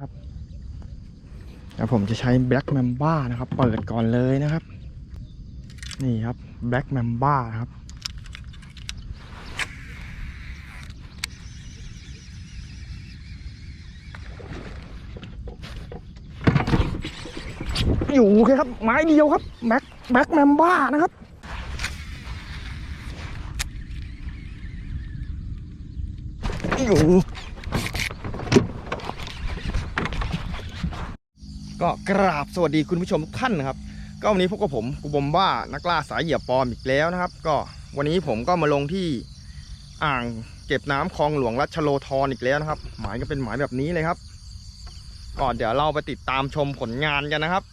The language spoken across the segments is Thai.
ครับแล้วผมจะใช้ Black Mamba นะครับ เปิดก่อนเลยนะครับ นี่ครับ Black Mamba นะครับอยู่ครับ ไม้เดียวครับแบ็คแบ็คแมมบ้านะครับ อยู่ ก็กราบสวัสดีคุณผู้ชมทุกท่านนะครับ ก็วันนี้พบกับผมกูบอมบ้านักล่าสายเหยียบปลอมอีกแล้วนะครับ ก็วันนี้ผมก็มาลงที่อ่างเก็บน้ำคลองหลวงรัชโลธรอีกแล้วนะครับ หมายก็เป็นหมายแบบนี้เลยครับก็เดี๋ยวเราไปติดตามชมผลงานกันนะครับ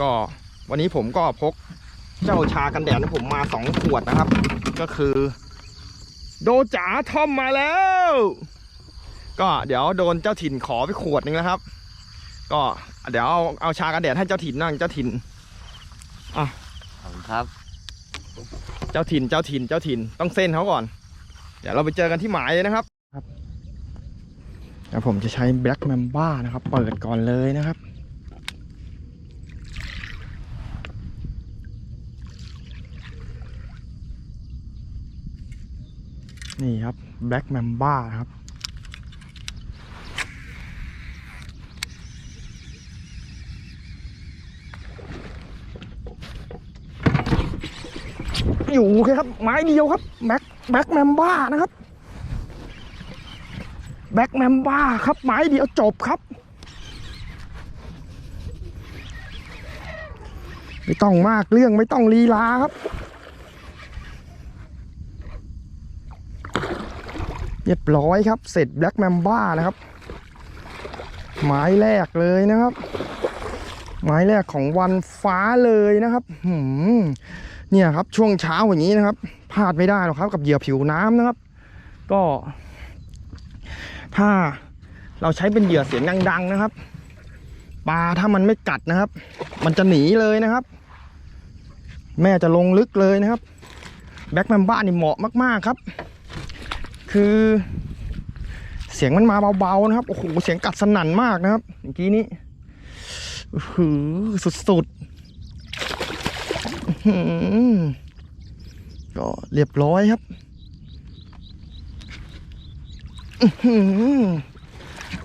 ก็วันนี้ผมก็พกเจ้าชากันแดดของผมมาสองขวดนะครับ ก็คือ โดจ๋าทอมมาแล้ว ก็เดี๋ยวโดนเจ้าถิ่นขอไปขวดนึงนะครับ ก็เดี๋ยวเอาเอาชากันแดดให้เจ้าถิ่นนั่งเจ้าถิ่นขอบคุณครับ เจ้าถิ่นเจ้าถิ่นเจ้าถิ่นต้องเส้นเขาก่อน เดี๋ยวเราไปเจอกันที่หมายเลยนะครับครับแล้วผมจะใช้ Black Mamba นะครับเปิดก่อนเลยนะครับนี่ครับ Black Mamba นะครับ อยู่คครับ ไม้เดียวครับแบ็คแบ็คแมมบ้านะครับแบ็คแมมบ้าครับ ไม้เดียวจบครับ ไม่ต้องมากเรื่องไม่ต้องลีลาครับเรียบร้อยครับ เสร็จแบล็กแมมบ้านะครับ ไม้แรกเลยนะครับ ไม้แรกของวันฟ้าเลยนะครับหืม เนี่ยครับช่วงเช้าอย่างนี้นะครับพลาดไม่ได้หรอกครับ กับเหยื่อผิวน้ำนะครับ ก็ ถ้าเราใช้เป็นเหยื่อเสียงดัง ๆนะครับปลาถ้ามันไม่กัดนะครับ มันจะหนีเลยนะครับ แม่จะลงลึกเลยนะครับ แบ็คแมมบ้านี่เหมาะมากๆครับ คือ เสียงมันมาเบาๆนะครับโอ้โหเสียงกัดสนั่นมากนะครับเมื่อกี้นี้อื้อหือสุดๆ ก็เรียบร้อยครับ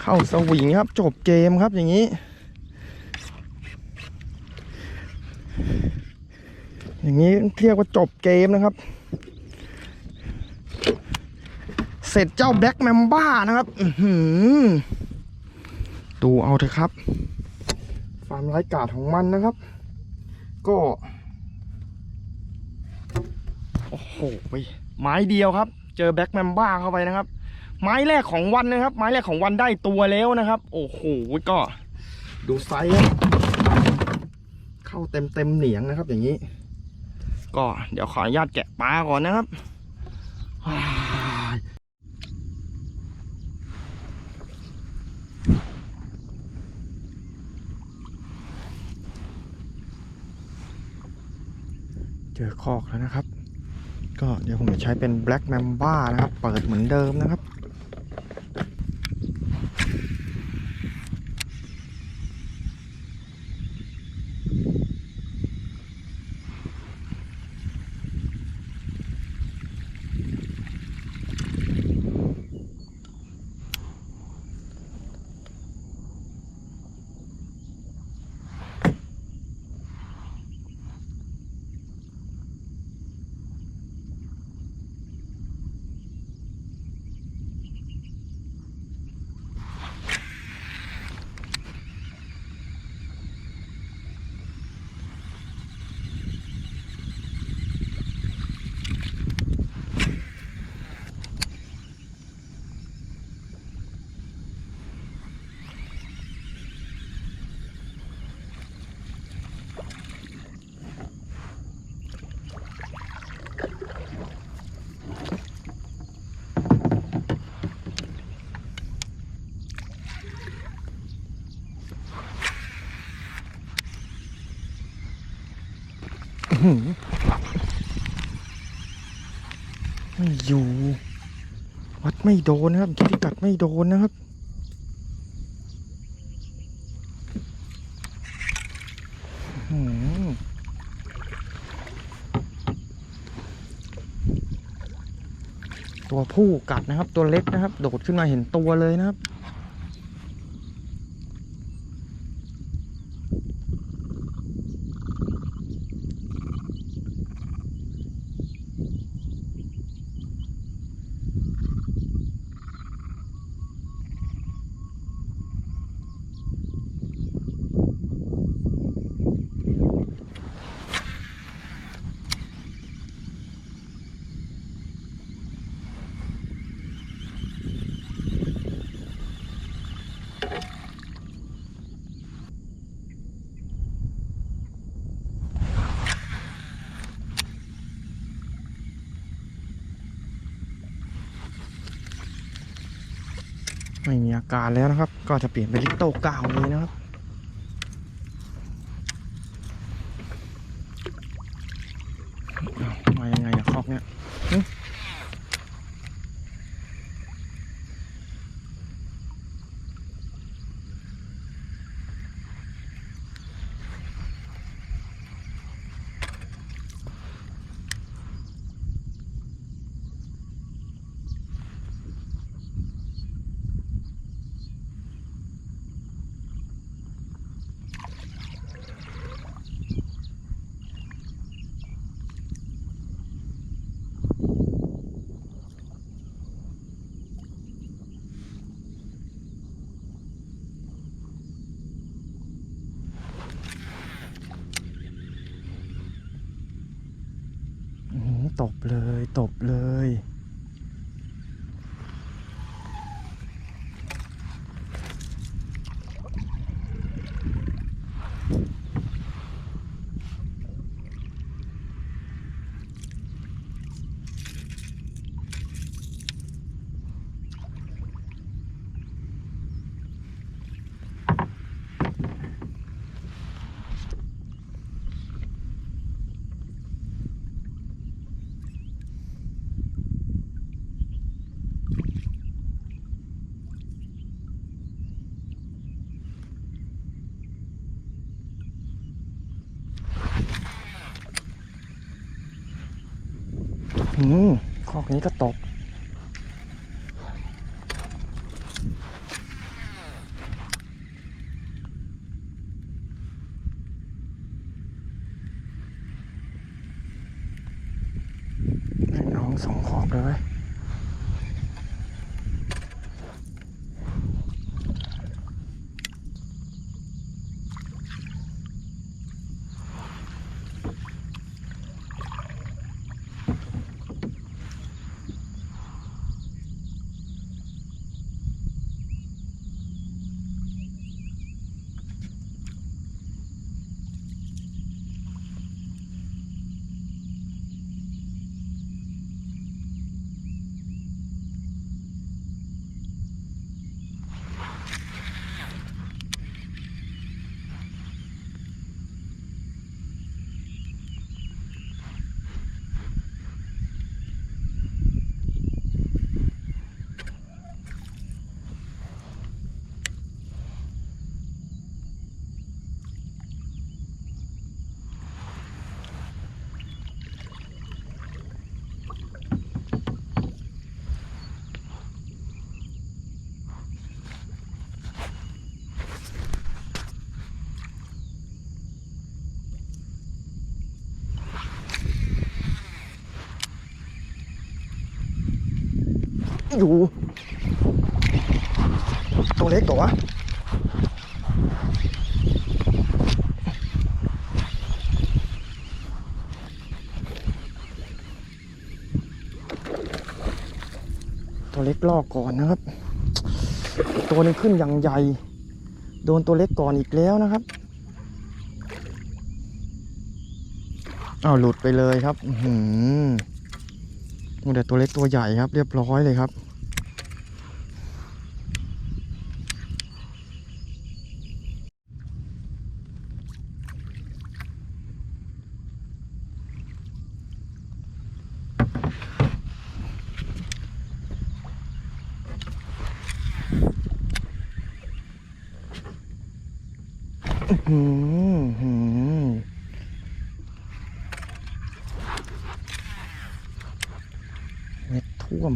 เข้าสวิงครับ จบเกมครับอย่างนี้ อย่างนี้เรียกว่าจบเกมนะครับ เสร็จเจ้าแบ็คแมมบ้านะครับดูเอาเถอะครับความไร้กาดของมันนะครับ ก็ โอ้โหไม้เดียวครับ เจอแบ็คแมมบ้าเข้าไปนะครับ ไม้แรกของวันนะครับ ไม้แรกของวันได้ตัวแล้วนะครับ โอ้โหก็ ดูไซส์เข้าเต็มเต็มเหนียงนะครับ อย่างนี้ ก็เดี๋ยวขออนุญาตแกะปลาก่อนนะครับเจอคอกแล้วนะครับ ก็เดี๋ยวผมจะใช้เป็น Black Mamba นะครับ เปิดเหมือนเดิมนะครับ ไม่อยู่ วัดไม่โดนนะครับคิดกัดไม่โดนนะครับตัวผู้กัดนะครับ ตัวเล็กนะครับ โดดขึ้นมาเห็นตัวเลยนะครับ ไม่มีอาการแล้วนะครับ ก็จะเปลี่ยนเป็นลิโตเก่าเลยนะครับ มายังไงอะคอกเนี่ยหึอื้อหือ ตบเลย ตบเลย อืมคอกนี้ก็ตก น้องสองขอบเลย อยู่ ตัวเล็กกว่าวะตัวเล็กลอกก่อนนะครับ ตัวนึงขึ้นอย่างใหญ่ โดนตัวเล็กก่อนอีกแล้วนะครับอ้าวหลุดไปเลยครับ อือหือโอ้แต่ตัวเล็กตัวใหญ่ครับ เรียบร้อยเลยครับ อืมหืมเม็ด ท่วม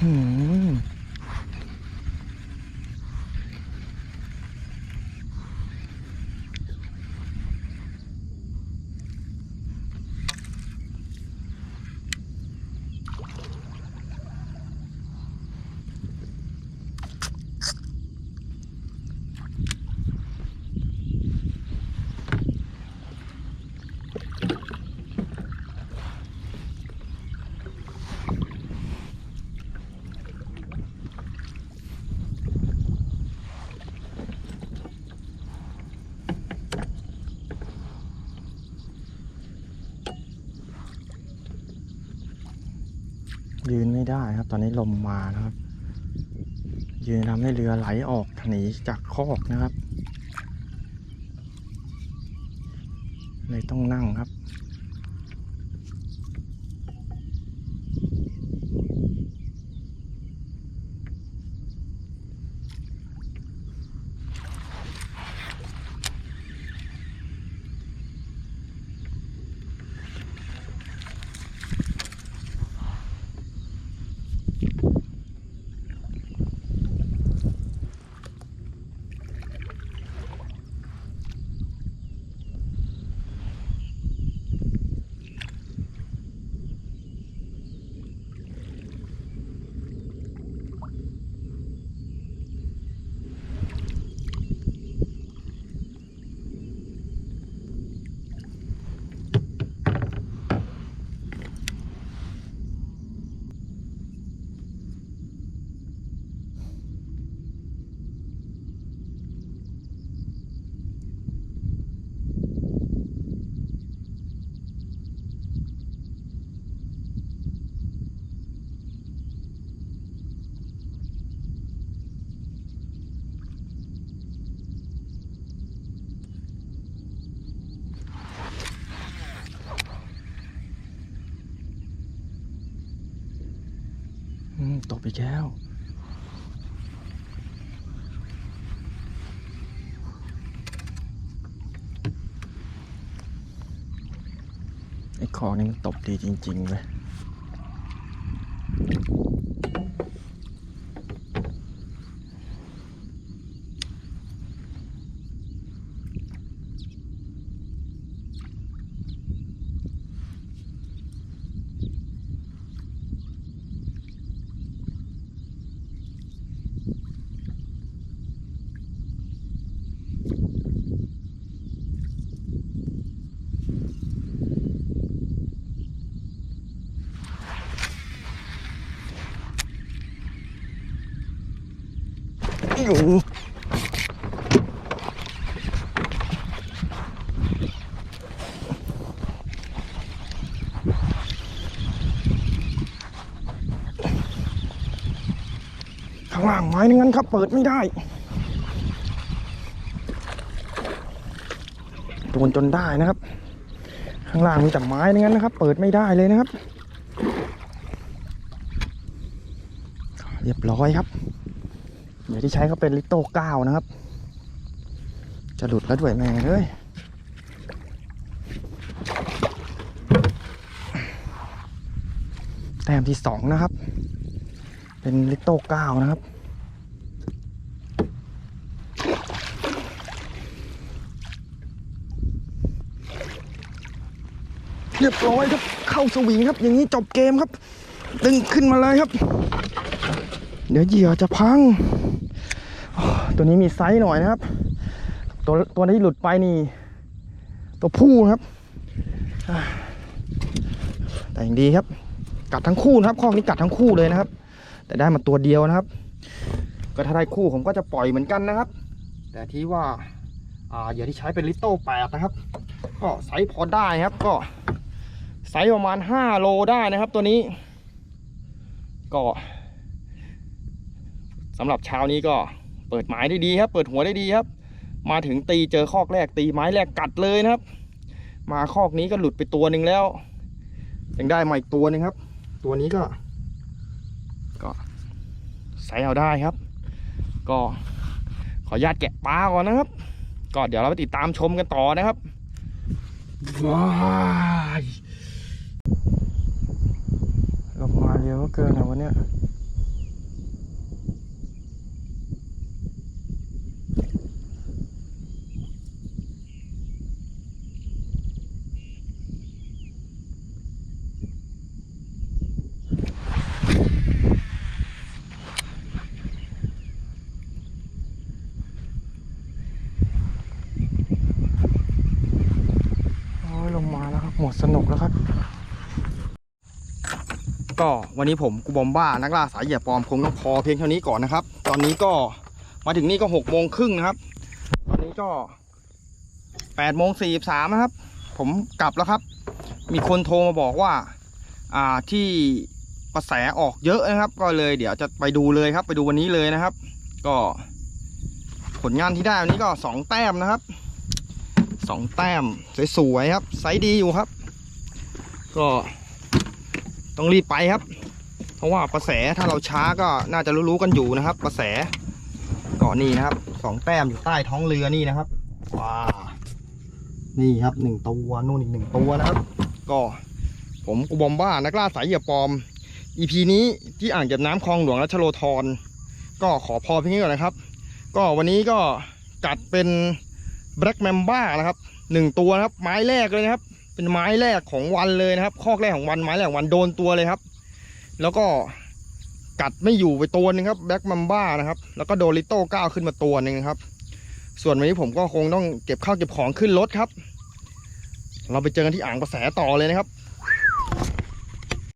หื ไม่ได้ครับ ตอนนี้ลมมานะครับ ยืนทำให้เรือไหลออกหนีจากคอกนะครับ เลยต้องนั่งครับ ตกอีกแล้วไอ้ของนี่มันตบดีจริงๆเลย อยู่ข้างล่างไม้นงั้นครับเปิดไม่ได้โดนจนได้นะครับ ข้างล่างมีแต่ไม้นั้นนะครับ เปิดไม่ได้เลยนะครับ เรียบร้อยครับ เดี๋ยวที่ใช้ก็เป็นลิโต้เก้านะครับ จะหลุดแล้วด้วยแม่เลยแต้มที่สองนะครับ เป็นลิโต้เก้านะครับเรียบร้อยครับ เข้าสวิงครับ อย่างนี้จบเกมครับ ดึงขึ้นมาเลยครับ เดี๋ยวเหยื่อจะพัง ตัวนี้มีไซส์หน่อยนะครับ ตัวตัวที่หลุดไปนี่ ตัวผู้ครับ แต่อย่างดีครับ กัดทั้งคู่นะครับ ข้อนี้กัดทั้งคู่เลยนะครับ แต่ได้มาตัวเดียวนะครับ ก็ถ้าได้คู่ผมก็จะปล่อยเหมือนกันนะครับ แต่ที่ว่าอ่าเหยื่อที่ใช้เป็นลิโต้แปดนะครับ ก็ไซส์พอได้ครับ ก็ไซส์ประมาณ5โลได้นะครับ ตัวนี้ ก็สำหรับเช้านี้ก็ เปิดหมายได้ดีครับ เปิดหัวได้ดีครับ มาถึงตีเจอคอกแรกตีไม้แรกกัดเลยนะครับ มาคอกนี้ก็หลุดไปตัวหนึ่งแล้ว ยังได้มาอีกตัวหนึ่งครับ ตัวนี้ก็ ก็ใส่เอาได้ครับ ก็ขออนุญาตแกะปลาก่อนนะครับ ก็เดี๋ยวเราไปติดตามชมกันต่อนะครับว้ายลมมาเร็วเหลือเกินนะวันเนี้ย ดสนุกแล้วครับ ก็วันนี้ผมกูบอมบ้านักล่าสายเหยียบปลอมคงต้องพอเพียงเท่านี้ก่อนนะครับ ตอนนี้ก็มาถึงนี่ก็หกโมงครึ่งนะครับ ตอนนี้ก็แปดโมงสี่สามนะครับ ผมกลับแล้วครับ มีคนโทรมาบอกว่า อ่าที่กระแสออกเยอะนะครับ ก็เลยเดี๋ยวจะไปดูเลยครับ ไปดูวันนี้เลยนะครับ ก็ ผลงานที่ได้วันนี้ก็สองแต้มนะครับสองแต้มสวยๆครับไซส์ดีอยู่ครับ ก็ต้องรีบไปครับ เพราะว่ากระแสถ้าเราช้าก็น่าจะรู้ๆกันอยู่นะครับกระแสก็นี่นะครับสองแต้มอยู่ใต้ท้องเรือนี่นะครับว้านี่ครับหนึ่งตัวนู่นอีกหนึ่งตัวนะครับ ก็ผมกูบอมบ้านักล่าสายเหยื่อปลอม EP นี้ที่อ่างเก็บน้ำคลองหลวงรัชโลธรก็ขอพอเพียงนี้ก่อนนะครับ ก็วันนี้ก็จัดเป็น Black Mamba นะครับหนึ่งตัวนะครับไม้แรกเลยนะครับ เป็นไม้แรกของวันเลยนะครับ คอกแรกของวันไม้แรกของวันโดนตัวเลยครับ แล้วก็กัดไม่อยู่ไปตัวหนึงครับแบ็กมัมบ้านะครับ แล้วก็โดนลิโต้ก้าวขึ้นมาตัวหนึ่งครับ ส่วนวันนี้ผมก็คงต้องเก็บข้าวเก็บของขึ้นรถครับ เราไปเจอกันที่อ่างกระแสต่อเลยนะครับ